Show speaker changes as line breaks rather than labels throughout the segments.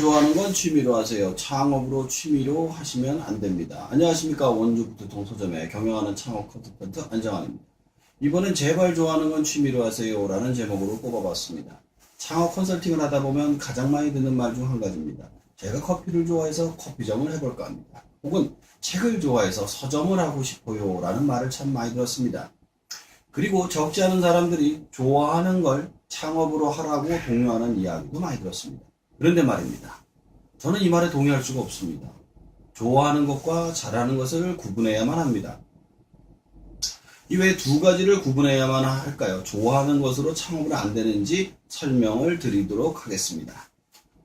좋아하는 건 취미로 하세요. 창업으로 취미로 하시면 안 됩니다. 안녕하십니까. 원주부두통 서점의 경영하는 창업 컨설턴트 안정환입니다. 이번엔 제발 좋아하는 건 취미로 하세요. 라는 제목으로 뽑아봤습니다. 창업 컨설팅을 하다 보면 가장 많이 듣는 말 중 한 가지입니다. 제가 커피를 좋아해서 커피점을 해볼까 합니다. 혹은 책을 좋아해서 서점을 하고 싶어요. 라는 말을 참 많이 들었습니다. 그리고 적지 않은 사람들이 좋아하는 걸 창업으로 하라고 독려하는 이야기도 많이 들었습니다. 그런데 말입니다. 저는 이 말에 동의할 수가 없습니다. 좋아하는 것과 잘하는 것을 구분해야만 합니다. 이외두 가지를 구분해야만 할까요? 좋아하는 것으로 창업을 안 되는지 설명을 드리도록 하겠습니다.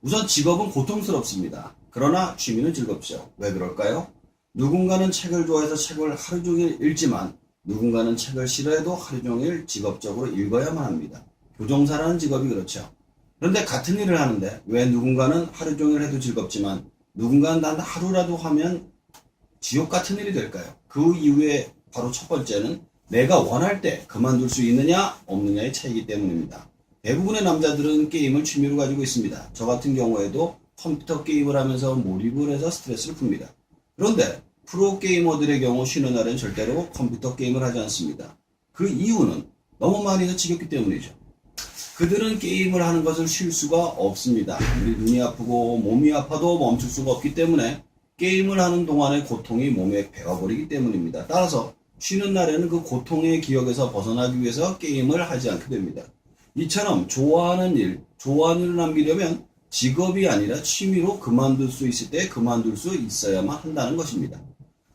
우선 직업은 고통스럽습니다. 그러나 취미는 즐겁죠. 왜 그럴까요? 누군가는 책을 좋아해서 책을 하루 종일 읽지만 누군가는 책을 싫어해도 하루 종일 직업적으로 읽어야만 합니다. 교정사라는 직업이 그렇죠. 그런데 같은 일을 하는데 왜 누군가는 하루 종일 해도 즐겁지만 누군가는 단 하루라도 하면 지옥 같은 일이 될까요? 그 이후에 바로 첫 번째는 내가 원할 때 그만둘 수 있느냐 없느냐의 차이기 때문입니다. 대부분의 남자들은 게임을 취미로 가지고 있습니다. 저 같은 경우에도 컴퓨터 게임을 하면서 몰입을 해서 스트레스를 풉니다. 그런데 프로게이머들의 경우 쉬는 날엔 절대로 컴퓨터 게임을 하지 않습니다. 그 이유는 너무 많이 해서 지겹기 때문이죠. 그들은 게임을 하는 것을 쉴 수가 없습니다. 우리 눈이 아프고 몸이 아파도 멈출 수가 없기 때문에 게임을 하는 동안의 고통이 몸에 배어버리기 때문입니다. 따라서 쉬는 날에는 그 고통의 기억에서 벗어나기 위해서 게임을 하지 않게 됩니다. 이처럼 좋아하는 일, 좋아하는 일을 남기려면 직업이 아니라 취미로 그만둘 수 있을 때 그만둘 수 있어야만 한다는 것입니다.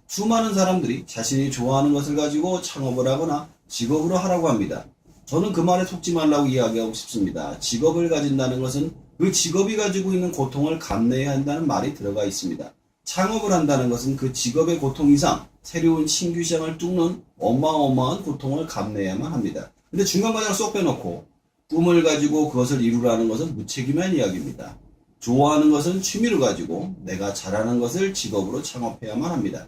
수많은 사람들이 자신이 좋아하는 것을 가지고 창업을 하거나 직업으로 하라고 합니다. 저는 그 말에 속지 말라고 이야기하고 싶습니다. 직업을 가진다는 것은 그 직업이 가지고 있는 고통을 감내해야 한다는 말이 들어가 있습니다. 창업을 한다는 것은 그 직업의 고통 이상 새로운 신규 시장을 뚫는 어마어마한 고통을 감내해야만 합니다. 근데 중간 과정을 쏙 빼놓고 꿈을 가지고 그것을 이루라는 것은 무책임한 이야기입니다. 좋아하는 것은 취미를 가지고 내가 잘하는 것을 직업으로 창업해야만 합니다.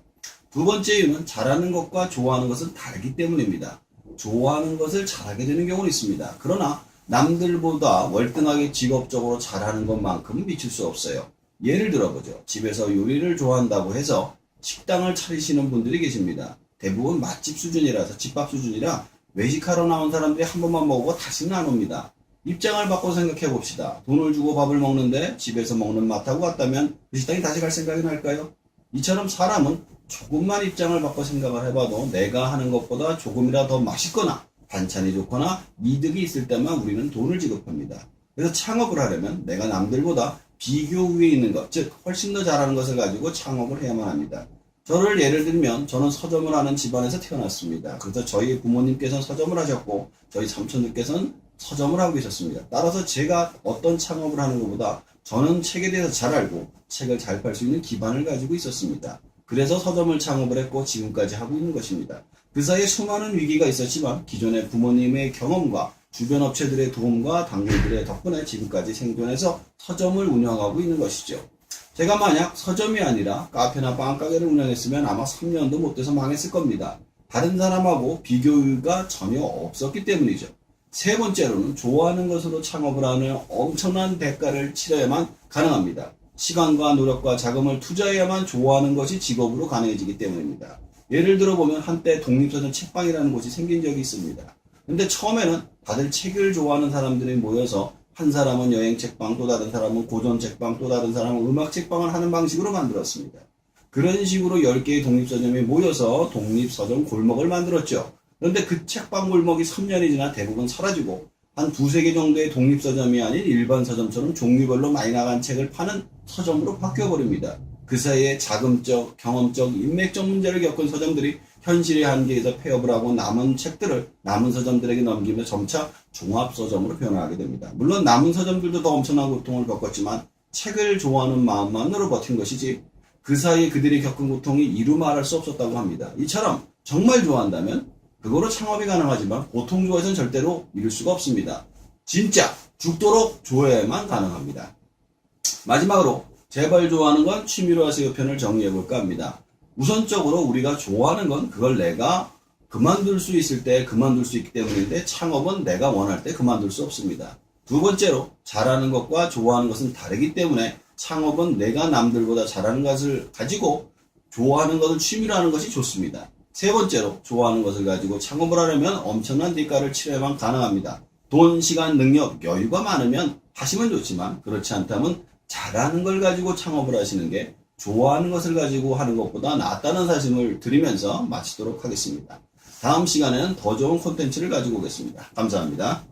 두 번째 이유는 잘하는 것과 좋아하는 것은 다르기 때문입니다. 좋아하는 것을 잘하게 되는 경우는 있습니다. 그러나 남들보다 월등하게 직업적으로 잘하는 것만큼은 미칠 수 없어요. 예를 들어보죠. 집에서 요리를 좋아한다고 해서 식당을 차리시는 분들이 계십니다. 대부분 맛집 수준이라서 집밥 수준이라 외식하러 나온 사람들이 한 번만 먹고 다시는 안 옵니다. 입장을 바꿔 생각해 봅시다. 돈을 주고 밥을 먹는데 집에서 먹는 맛하고 같다면 그 식당에 다시 갈 생각이 날까요? 이처럼 사람은 조금만 입장을 바꿔 생각을 해봐도 내가 하는 것보다 조금이라 더 맛있거나 반찬이 좋거나 이득이 있을 때만 우리는 돈을 지급합니다. 그래서 창업을 하려면 내가 남들보다 비교 위에 있는 것, 즉 훨씬 더 잘하는 것을 가지고 창업을 해야만 합니다. 저를 예를 들면 저는 서점을 하는 집안에서 태어났습니다. 그래서 저희 부모님께서는 서점을 하셨고 저희 삼촌들께서는 서점을 하고 계셨습니다. 따라서 제가 어떤 창업을 하는 것보다 저는 책에 대해서 잘 알고 책을 잘 팔 수 있는 기반을 가지고 있었습니다. 그래서 서점을 창업을 했고 지금까지 하고 있는 것입니다. 그 사이에 수많은 위기가 있었지만 기존의 부모님의 경험과 주변 업체들의 도움과 당국들의 덕분에 지금까지 생존해서 서점을 운영하고 있는 것이죠. 제가 만약 서점이 아니라 카페나 빵가게를 운영했으면 아마 3년도 못 돼서 망했을 겁니다. 다른 사람하고 비교가 전혀 없었기 때문이죠. 세 번째로는 좋아하는 것으로 창업을 하는 엄청난 대가를 치러야만 가능합니다. 시간과 노력과 자금을 투자해야만 좋아하는 것이 직업으로 가능해지기 때문입니다. 예를 들어 보면 한때 독립서점 책방이라는 곳이 생긴 적이 있습니다. 근데 처음에는 다들 책을 좋아하는 사람들이 모여서 한 사람은 여행 책방, 또 다른 사람은 고전 책방, 또 다른 사람은 음악 책방을 하는 방식으로 만들었습니다. 그런 식으로 10개의 독립서점이 모여서 독립서점 골목을 만들었죠. 그런데 그 책방 골목이 3년이 지나 대부분 사라지고 한 두세 개 정도의 독립서점이 아닌 일반 서점처럼 종류별로 많이 나간 책을 파는 서점으로 바뀌어버립니다. 그 사이에 자금적, 경험적, 인맥적 문제를 겪은 서점들이 현실의 한계에서 폐업을 하고 남은 책들을 남은 서점들에게 넘기며 점차 종합서점으로 변화하게 됩니다. 물론 남은 서점들도 더 엄청난 고통을 겪었지만 책을 좋아하는 마음만으로 버틴 것이지 그 사이에 그들이 겪은 고통이 이루 말할 수 없었다고 합니다. 이처럼 정말 좋아한다면 그거로 창업이 가능하지만 보통 좋아해서는 절대로 이룰 수가 없습니다. 진짜 죽도록 좋아해야만 가능합니다. 마지막으로 제발 좋아하는 건 취미로 하세요 편을 정리해 볼까 합니다. 우선적으로 우리가 좋아하는 건 그걸 내가 그만둘 수 있을 때 그만둘 수 있기 때문인데 창업은 내가 원할 때 그만둘 수 없습니다. 두 번째로 잘하는 것과 좋아하는 것은 다르기 때문에 창업은 내가 남들보다 잘하는 것을 가지고 좋아하는 것을 취미로 하는 것이 좋습니다. 세 번째로 좋아하는 것을 가지고 창업을 하려면 엄청난 대가를 치러야만 가능합니다. 돈, 시간, 능력, 여유가 많으면 하시면 좋지만 그렇지 않다면 잘하는 걸 가지고 창업을 하시는 게 좋아하는 것을 가지고 하는 것보다 낫다는 사실을 드리면서 마치도록 하겠습니다. 다음 시간에는 더 좋은 콘텐츠를 가지고 오겠습니다. 감사합니다.